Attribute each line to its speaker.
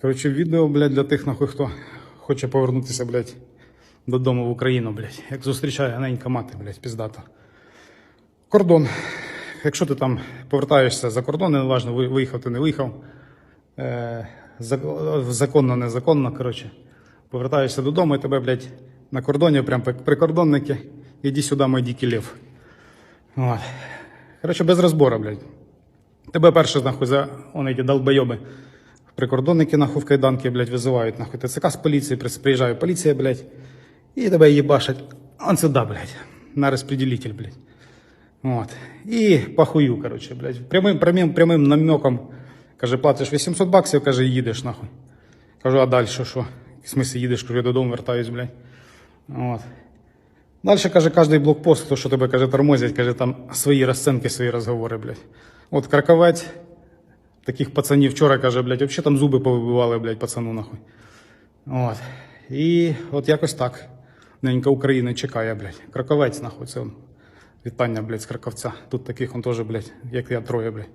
Speaker 1: Коротше, відео, блядь, для тих, нахуй, хто хоче повернутися, блядь, додому в Україну, блядь. Як зустрічає ненька мати, блядь, піздата. Кордон. Якщо ти там повертаєшся за кордон, неважно, виїхав ти не виїхав. Е, законно, незаконно, коротше. Повертаєшся додому і тебе, блядь, на кордоні, прям прикордонники. Іди сюди, мой дикий лев. От. Коротше, без розбору, блядь. Тебе перше, нахуй, за вони ті долбойоби. Прикордонники, нахуй, в кайданки, блядь, визивають, нахуй, ТЦК з поліції, приїжджає поліція, блядь, і тебе їбашать. Он сюди, блядь, на розпределитель, блядь. От. І похую, коротше, блядь. Прямим, прямим, прямим намеком, каже, платиш 800 баксів, каже, їдеш, нахуй. Кажу, а далі що? В смислі їдеш, кажу, я додому вертаюсь, блядь. От. Далі, каже, кожний блокпост, то, що тебе, каже, тормозять, каже, там свої розценки, свої розговори, блядь. От Краковець, таких пацанів вчора, каже, блядь, взагалі там зуби повибивали, блядь, пацану, нахуй. От. І от якось так. Ненька Україна чекає, блядь. Краковець, нахуй, це он. Вітання, блядь, з Краковця. Тут таких он теж, блядь, як я троє, блядь.